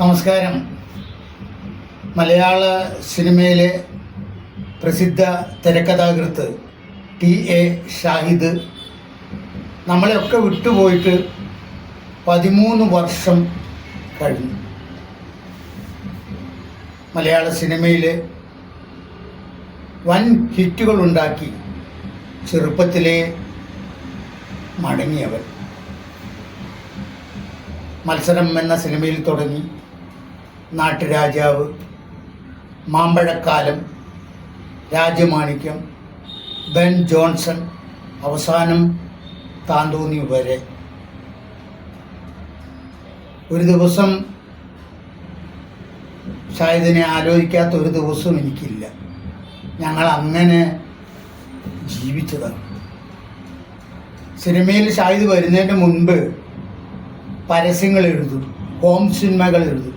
നമസ്കാരം. മലയാള സിനിമയിലെ പ്രസിദ്ധ തിരക്കഥാകൃത്ത് ടി എ ഷാഹിദ് നമ്മളെയൊക്കെ വിട്ടുപോയിട്ട് പതിമൂന്ന് വർഷം കഴിഞ്ഞു. മലയാള സിനിമയിൽ വൻ ഹിറ്റുകളുണ്ടാക്കി ചെറുപ്പത്തിലെ മടങ്ങിയവൻ. മത്സരം എന്ന സിനിമയിൽ തുടങ്ങി. നാട്ടുരാജാവ് മാമ്പഴക്കാലം രാജമാണിക്യം ബെൻ ജോൺസൺ അവസാനം താന്തോന്നി വരെ. ഒരു ദിവസം ഷാഹിദിനെ ആലോചിക്കാത്ത ഒരു ദിവസവും എനിക്കില്ല. ഞങ്ങൾ അങ്ങനെ ജീവിച്ചതാണ്. സിനിമയിൽ ഷാഹിദ് വരുന്നതിന് മുൻപ് പരസ്യങ്ങൾ എഴുതും ഹോം സിനിമകൾ എഴുതും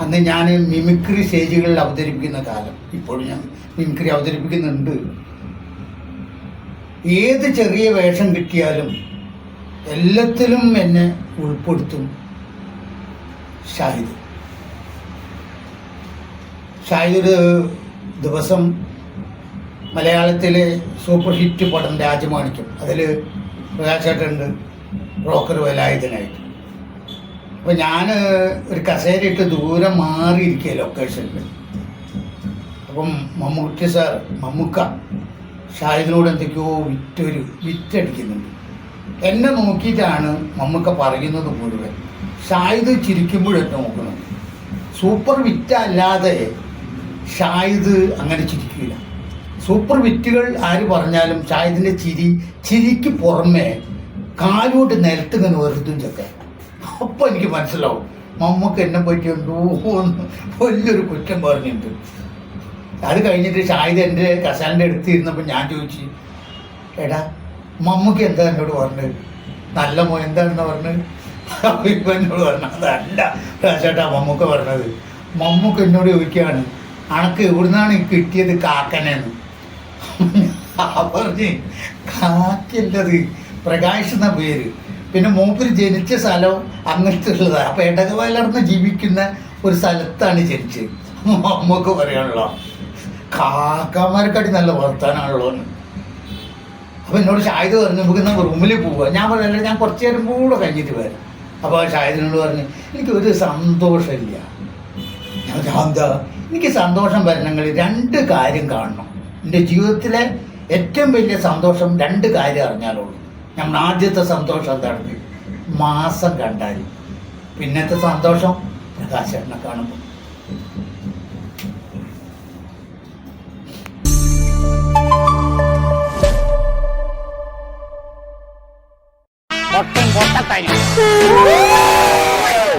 അന്ന് ഞാൻ മിമിക്രി സ്റ്റേജുകളിൽ അവതരിപ്പിക്കുന്ന കാലം. ഇപ്പോഴും ഞാൻ മിമിക്രി അവതരിപ്പിക്കുന്നുണ്ട്. ഏത് ചെറിയ വേഷം കിട്ടിയാലും എല്ലാത്തിലും എന്നെ ഉൾപ്പെടുത്തും ഷാഹിദ്. ഷാഹിദ് ദിവസം മലയാളത്തിലെ സൂപ്പർ ഹിറ്റ് പടം രാജമാണിക്യം. അതിൽ പ്രകാശേട്ടുണ്ട് ബ്രോക്കർ വലായുധനായിട്ട് അപ്പോൾ ഞാൻ ഒരു കസേരയിട്ട് ദൂരെ മാറിയിരിക്കുക ലൊക്കേഷനിൽ അപ്പം മമ്മൂട്ടി സാർ മമ്മൂക്ക ഷാഹിദിനോട് എന്തൊക്കെയോ വിറ്റൊരു വിറ്റടിക്കുന്നുണ്ട് എന്നെ നോക്കിയിട്ടാണ് മമ്മൂക്ക പറയുന്നത് മുഴുവൻ. ഷാഹിദ് ചിരിക്കുമ്പോഴെന്നെ നോക്കണം സൂപ്പർ വിറ്റ് അല്ലാതെ ഷാഹിദ് അങ്ങനെ ചിരിക്കില്ല സൂപ്പർ വിറ്റുകൾ ആര് പറഞ്ഞാലും ഷാഹിദിന്റെ ചിരി ചിരിക്ക് പുറമെ കാലുകൊണ്ട് നിലത്ത് ഇങ്ങനെ വെറുതും ചക്ക. അപ്പം എനിക്ക് മനസ്സിലാവും. മമ്മക്ക് എന്നെ പറ്റി എന്തോ വലിയൊരു കുറ്റം പറഞ്ഞിട്ടുണ്ട് അത് കഴിഞ്ഞിട്ട് ഷാഹിദ് എന്റെ കസാലിന്റെ അടുത്തിരുന്നപ്പോൾ ഞാൻ ചോദിച്ചു എടാ മമ്മക്ക് എന്താ എന്നോട് പറഞ്ഞത്? നല്ല മോ എന്താണെന്ന് പറഞ്ഞത്? ഇപ്പം എന്നോട് പറഞ്ഞത് അതല്ല രാജേട്ടാ മമ്മൂക്ക പറഞ്ഞത്. മമ്മൂക്ക എന്നോട് ചോദിക്കുകയാണ് അണക്ക് എവിടുന്നാണ് കിട്ടിയത് കാക്കനെന്ന്? പറഞ്ഞ് കാക്കല്ലത് പ്രകാശ് എന്ന പേര്. പിന്നെ മൂപ്പര് ജനിച്ച സ്ഥലം അങ്ങനത്തെ ഉള്ളതാണ് അപ്പം ഇടകവലർന്ന് ജീവിക്കുന്ന ഒരു സ്ഥലത്താണ് ജനിച്ചത്. അമ്മയ്ക്ക് പറയാനുള്ള കാക്കാമാർക്കടി നല്ല വർത്താനാണല്ലോ എന്ന്. അപ്പം എന്നോട് ഷായത് പറഞ്ഞു നമുക്ക് നമ്മൾ റൂമിൽ പോവുക ഞാൻ പറഞ്ഞല്ല ഞാൻ കുറച്ച് നേരം കൂടെ കഴിഞ്ഞിട്ട് വരാം. അപ്പോൾ ഷായതിനോട് പറഞ്ഞു എനിക്ക് ഒരു സന്തോഷമില്ല. എന്താ? എനിക്ക് സന്തോഷം വരണമെങ്കിൽ രണ്ട് കാര്യം കാണണം. എന്റെ ജീവിതത്തിലെ ഏറ്റവും വലിയ സന്തോഷം രണ്ട് കാര്യം അറിഞ്ഞാലുള്ളൂ നമ്മൾ ആദ്യത്തെ സന്തോഷം എന്താണ്? മാസം കണ്ടാൽ പിന്നത്തെ സന്തോഷം പ്രകാശനെ കാണുമ്പോൾ പൊട്ടും പൊട്ടത്തനും